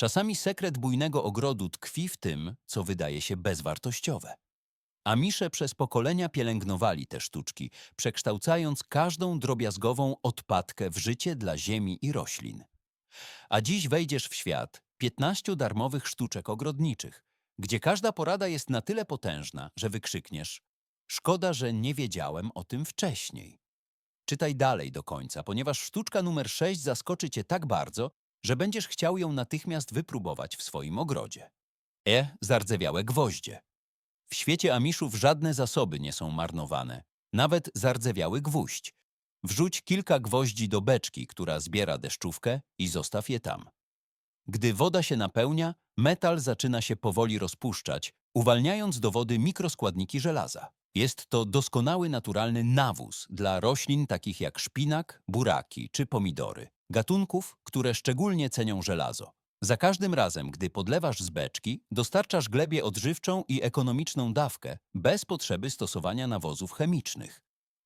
Czasami sekret bujnego ogrodu tkwi w tym, co wydaje się bezwartościowe. Amisze przez pokolenia pielęgnowali te sztuczki, przekształcając każdą drobiazgową odpadkę w życie dla ziemi i roślin. A dziś wejdziesz w świat 15 darmowych sztuczek ogrodniczych, gdzie każda porada jest na tyle potężna, że wykrzykniesz Szkoda, że nie wiedziałem o tym wcześniej. Czytaj dalej do końca, ponieważ sztuczka numer 6 zaskoczy cię tak bardzo, że będziesz chciał ją natychmiast wypróbować w swoim ogrodzie. E. Zardzewiałe gwoździe. W świecie Amiszów żadne zasoby nie są marnowane, nawet zardzewiały gwóźdź. Wrzuć kilka gwoździ do beczki, która zbiera deszczówkę i zostaw je tam. Gdy woda się napełnia, metal zaczyna się powoli rozpuszczać, uwalniając do wody mikroskładniki żelaza. Jest to doskonały naturalny nawóz dla roślin takich jak szpinak, buraki czy pomidory, gatunków, które szczególnie cenią żelazo. Za każdym razem, gdy podlewasz z beczki, dostarczasz glebie odżywczą i ekonomiczną dawkę, bez potrzeby stosowania nawozów chemicznych.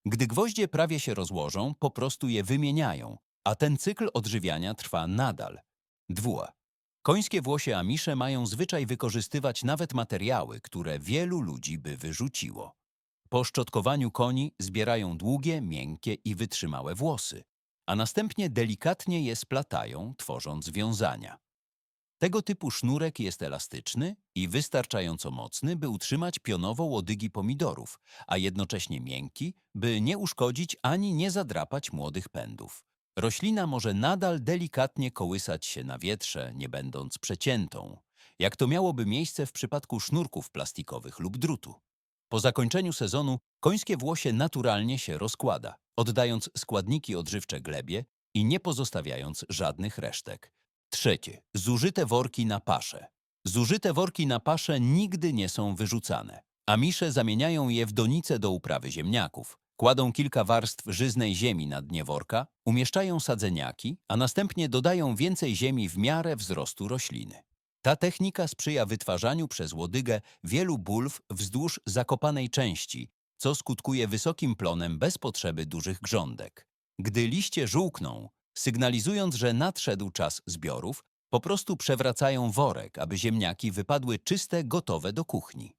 Gdy gwoździe prawie się rozłożą, po prostu je wymieniają, a ten cykl odżywiania trwa nadal. Dwua. Końskie włosie amisze mają zwyczaj wykorzystywać nawet materiały, które wielu ludzi by wyrzuciło. Po szczotkowaniu koni zbierają długie, miękkie i wytrzymałe włosy, a następnie delikatnie je splatają, tworząc wiązania. Tego typu sznurek jest elastyczny i wystarczająco mocny, by utrzymać pionowo łodygi pomidorów, a jednocześnie miękki, by nie uszkodzić ani nie zadrapać młodych pędów. Roślina może nadal delikatnie kołysać się na wietrze, nie będąc przeciętą, jak to miałoby miejsce w przypadku sznurków plastikowych lub drutu. Po zakończeniu sezonu końskie włosie naturalnie się rozkłada, oddając składniki odżywcze glebie i nie pozostawiając żadnych resztek. Trzecie. Zużyte worki na paszę. Zużyte worki na paszę nigdy nie są wyrzucane. Amisze zamieniają je w donice do uprawy ziemniaków. Kładą kilka warstw żyznej ziemi na dnie worka, umieszczają sadzeniaki, a następnie dodają więcej ziemi w miarę wzrostu rośliny. Ta technika sprzyja wytwarzaniu przez łodygę wielu bulw wzdłuż zakopanej części, co skutkuje wysokim plonem bez potrzeby dużych grządek. Gdy liście żółkną, sygnalizując, że nadszedł czas zbiorów, po prostu przewracają worek, aby ziemniaki wypadły czyste, gotowe do kuchni.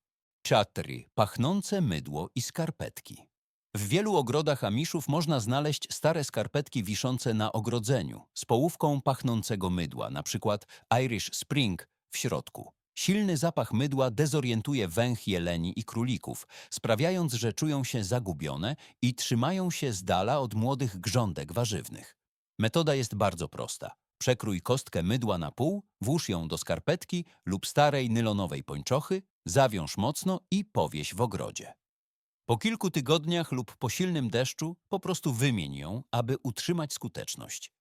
Czatry, pachnące mydło i skarpetki. W wielu ogrodach amiszów można znaleźć stare skarpetki wiszące na ogrodzeniu, z połówką pachnącego mydła, przykład Irish Spring w środku. Silny zapach mydła dezorientuje węch jeleni i królików, sprawiając, że czują się zagubione i trzymają się z dala od młodych grządek warzywnych. Metoda jest bardzo prosta. Przekrój kostkę mydła na pół, włóż ją do skarpetki lub starej nylonowej pończochy, zawiąż mocno i powieś w ogrodzie. Po kilku tygodniach lub po silnym deszczu po prostu wymień ją, aby utrzymać skuteczność.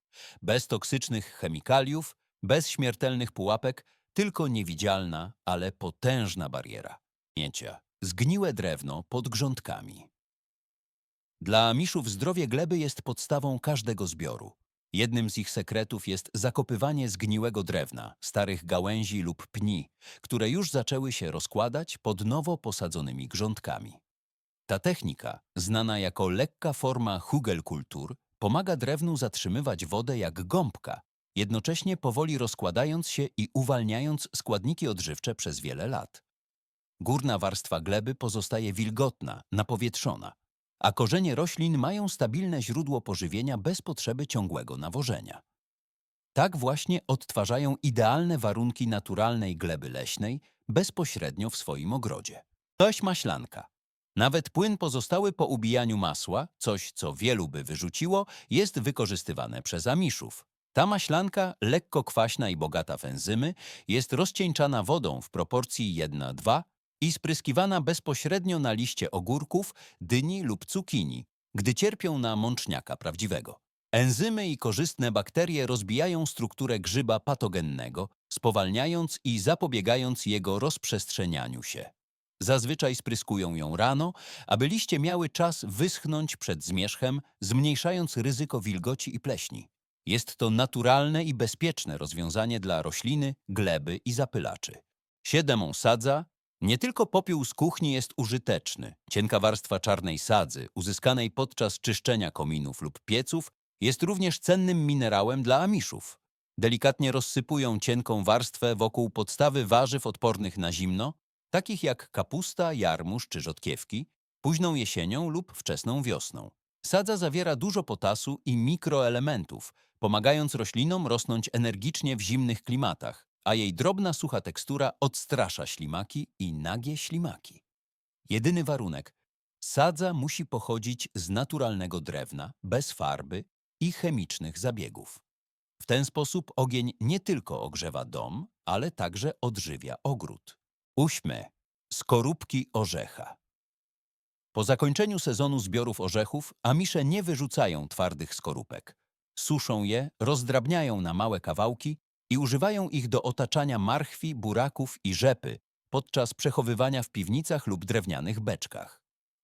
Bez toksycznych chemikaliów, bez śmiertelnych pułapek, tylko niewidzialna, ale potężna bariera. Miecia. Zgniłe drewno pod grządkami. Dla Amiszów zdrowie gleby jest podstawą każdego zbioru. Jednym z ich sekretów jest zakopywanie zgniłego drewna, starych gałęzi lub pni, które już zaczęły się rozkładać pod nowo posadzonymi grządkami. Ta technika, znana jako lekka forma hugelkultur, pomaga drewnu zatrzymywać wodę jak gąbka, jednocześnie powoli rozkładając się i uwalniając składniki odżywcze przez wiele lat. Górna warstwa gleby pozostaje wilgotna, napowietrzona, a korzenie roślin mają stabilne źródło pożywienia bez potrzeby ciągłego nawożenia. Tak właśnie odtwarzają idealne warunki naturalnej gleby leśnej bezpośrednio w swoim ogrodzie. Toś maślanka. Nawet płyn pozostały po ubijaniu masła, coś co wielu by wyrzuciło, jest wykorzystywane przez amiszów. Ta maślanka, lekko kwaśna i bogata w enzymy, jest rozcieńczana wodą w proporcji 1-2 i spryskiwana bezpośrednio na liście ogórków, dyni lub cukinii, gdy cierpią na mączniaka prawdziwego. Enzymy i korzystne bakterie rozbijają strukturę grzyba patogennego, spowalniając i zapobiegając jego rozprzestrzenianiu się. Zazwyczaj spryskują ją rano, aby liście miały czas wyschnąć przed zmierzchem, zmniejszając ryzyko wilgoci i pleśni. Jest to naturalne i bezpieczne rozwiązanie dla rośliny, gleby i zapylaczy. Siedemą sadza nie tylko popiół z kuchni jest użyteczny. Cienka warstwa czarnej sadzy, uzyskanej podczas czyszczenia kominów lub pieców, jest również cennym minerałem dla amiszów. Delikatnie rozsypują cienką warstwę wokół podstawy warzyw odpornych na zimno, takich jak kapusta, jarmuż czy rzodkiewki, późną jesienią lub wczesną wiosną. Sadza zawiera dużo potasu i mikroelementów, pomagając roślinom rosnąć energicznie w zimnych klimatach, a jej drobna, sucha tekstura odstrasza ślimaki i nagie ślimaki. Jedyny warunek sadza musi pochodzić z naturalnego drewna, bez farby i chemicznych zabiegów. W ten sposób ogień nie tylko ogrzewa dom, ale także odżywia ogród. Uśmę skorupki orzecha. Po zakończeniu sezonu zbiorów orzechów amisze nie wyrzucają twardych skorupek. Suszą je, rozdrabniają na małe kawałki i używają ich do otaczania marchwi, buraków i rzepy podczas przechowywania w piwnicach lub drewnianych beczkach.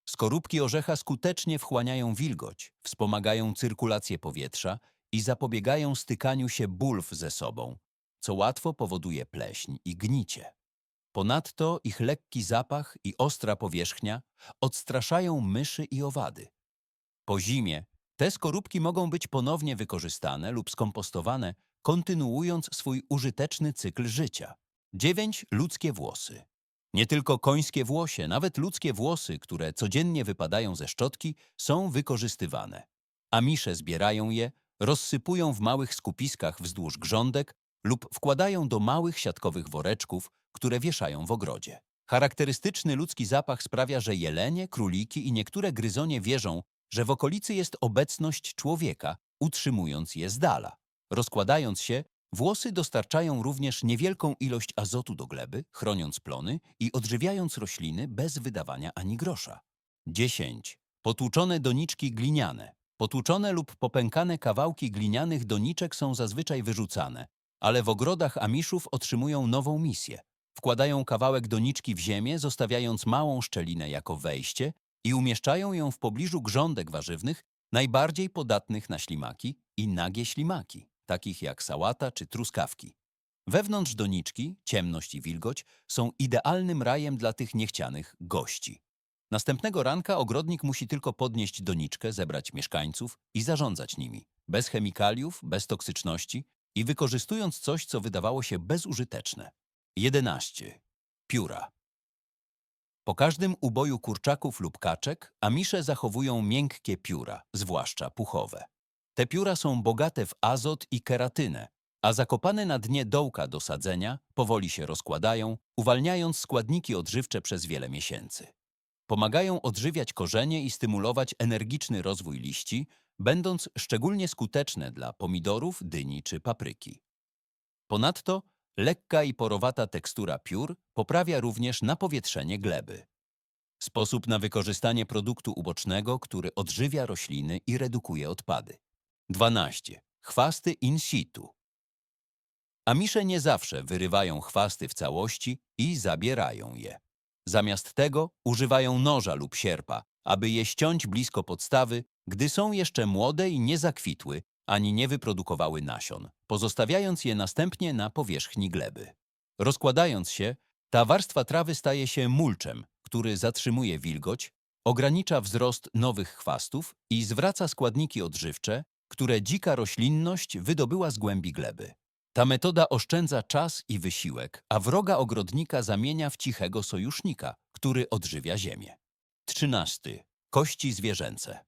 Skorupki orzecha skutecznie wchłaniają wilgoć, wspomagają cyrkulację powietrza i zapobiegają stykaniu się bulw ze sobą, co łatwo powoduje pleśń i gnicie. Ponadto ich lekki zapach i ostra powierzchnia odstraszają myszy i owady. Po zimie te skorupki mogą być ponownie wykorzystane lub skompostowane, kontynuując swój użyteczny cykl życia. 9. Ludzkie włosy. Nie tylko końskie włosie, nawet ludzkie włosy, które codziennie wypadają ze szczotki, są wykorzystywane. Amisze zbierają je, rozsypują w małych skupiskach wzdłuż grządek lub wkładają do małych siatkowych woreczków, które wieszają w ogrodzie. Charakterystyczny ludzki zapach sprawia, że jelenie, króliki i niektóre gryzonie wierzą, że w okolicy jest obecność człowieka, utrzymując je z dala. Rozkładając się, włosy dostarczają również niewielką ilość azotu do gleby, chroniąc plony i odżywiając rośliny bez wydawania ani grosza. 10. Potłuczone doniczki gliniane. Potłuczone lub popękane kawałki glinianych doniczek są zazwyczaj wyrzucane, ale w ogrodach amiszów otrzymują nową misję. Wkładają kawałek doniczki w ziemię, zostawiając małą szczelinę jako wejście i umieszczają ją w pobliżu grządek warzywnych najbardziej podatnych na ślimaki i nagie ślimaki, takich jak sałata czy truskawki. Wewnątrz doniczki ciemność i wilgoć są idealnym rajem dla tych niechcianych gości. Następnego ranka ogrodnik musi tylko podnieść doniczkę, zebrać mieszkańców i zarządzać nimi, bez chemikaliów, bez toksyczności i wykorzystując coś, co wydawało się bezużyteczne. 11. Pióra. Po każdym uboju kurczaków lub kaczek amisze zachowują miękkie pióra, zwłaszcza puchowe. Te pióra są bogate w azot i keratynę, a zakopane na dnie dołka do sadzenia powoli się rozkładają, uwalniając składniki odżywcze przez wiele miesięcy. Pomagają odżywiać korzenie i stymulować energiczny rozwój liści, będąc szczególnie skuteczne dla pomidorów, dyni czy papryki. Ponadto lekka i porowata tekstura piór poprawia również napowietrzenie gleby. Sposób na wykorzystanie produktu ubocznego, który odżywia rośliny i redukuje odpady. 12. Chwasty in situ. Amisze nie zawsze wyrywają chwasty w całości i zabierają je. Zamiast tego używają noża lub sierpa, aby je ściąć blisko podstawy, gdy są jeszcze młode i nie zakwitły, ani nie wyprodukowały nasion, pozostawiając je następnie na powierzchni gleby. Rozkładając się, ta warstwa trawy staje się mulczem, który zatrzymuje wilgoć, ogranicza wzrost nowych chwastów i zwraca składniki odżywcze, które dzika roślinność wydobyła z głębi gleby. Ta metoda oszczędza czas i wysiłek, a wroga ogrodnika zamienia w cichego sojusznika, który odżywia ziemię. 13. Kości zwierzęce.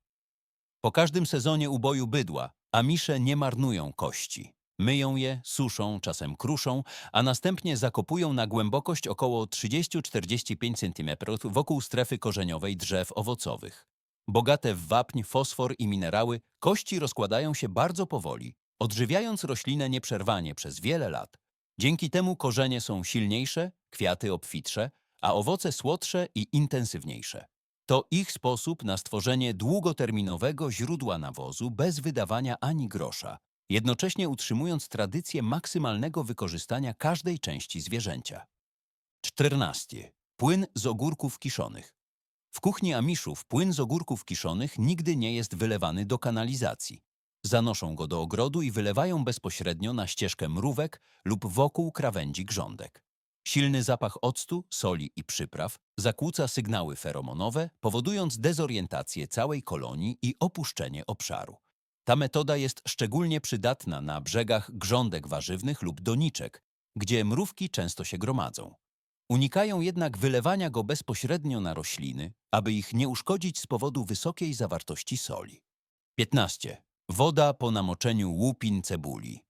Po każdym sezonie uboju bydła amisze nie marnują kości. Myją je, suszą, czasem kruszą, a następnie zakopują na głębokość około 30-45 cm wokół strefy korzeniowej drzew owocowych. Bogate w wapń, fosfor i minerały, kości rozkładają się bardzo powoli, odżywiając roślinę nieprzerwanie przez wiele lat. Dzięki temu korzenie są silniejsze, kwiaty obfitsze, a owoce słodsze i intensywniejsze. To ich sposób na stworzenie długoterminowego źródła nawozu bez wydawania ani grosza, jednocześnie utrzymując tradycję maksymalnego wykorzystania każdej części zwierzęcia. 14. Płyn z ogórków kiszonych. W kuchni Amiszów płyn z ogórków kiszonych nigdy nie jest wylewany do kanalizacji. Zanoszą go do ogrodu i wylewają bezpośrednio na ścieżkę mrówek lub wokół krawędzi grządek. Silny zapach octu, soli i przypraw zakłóca sygnały feromonowe, powodując dezorientację całej kolonii i opuszczenie obszaru. Ta metoda jest szczególnie przydatna na brzegach grządek warzywnych lub doniczek, gdzie mrówki często się gromadzą. Unikają jednak wylewania go bezpośrednio na rośliny, aby ich nie uszkodzić z powodu wysokiej zawartości soli. 15. Woda po namoczeniu łupin cebuli.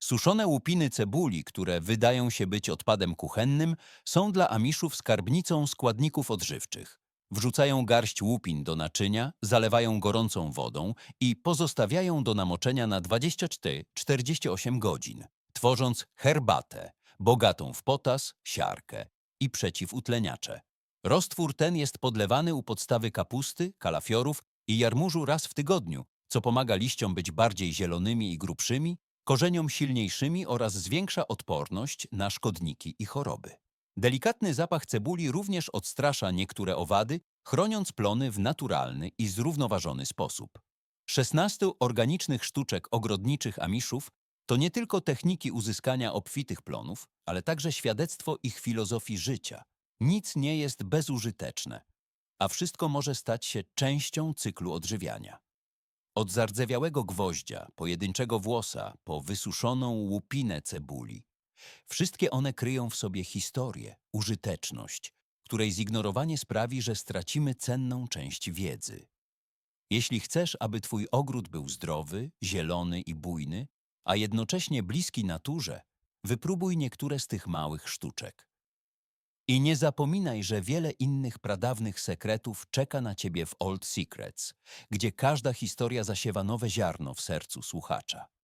Suszone łupiny cebuli, które wydają się być odpadem kuchennym, są dla amiszów skarbnicą składników odżywczych. Wrzucają garść łupin do naczynia, zalewają gorącą wodą i pozostawiają do namoczenia na 24-48 godzin, tworząc herbatę, bogatą w potas, siarkę i przeciwutleniacze. Roztwór ten jest podlewany u podstawy kapusty, kalafiorów i jarmużu raz w tygodniu, co pomaga liściom być bardziej zielonymi i grubszymi, korzeniom silniejszymi oraz zwiększa odporność na szkodniki i choroby. Delikatny zapach cebuli również odstrasza niektóre owady, chroniąc plony w naturalny i zrównoważony sposób. 16 organicznych sztuczek ogrodniczych amiszów to nie tylko techniki uzyskania obfitych plonów, ale także świadectwo ich filozofii życia. Nic nie jest bezużyteczne, a wszystko może stać się częścią cyklu odżywiania. Od zardzewiałego gwoździa, pojedynczego włosa, po wysuszoną łupinę cebuli. Wszystkie one kryją w sobie historię, użyteczność, której zignorowanie sprawi, że stracimy cenną część wiedzy. Jeśli chcesz, aby twój ogród był zdrowy, zielony i bujny, a jednocześnie bliski naturze, wypróbuj niektóre z tych małych sztuczek. I nie zapominaj, że wiele innych pradawnych sekretów czeka na ciebie w Old Secrets, gdzie każda historia zasiewa nowe ziarno w sercu słuchacza.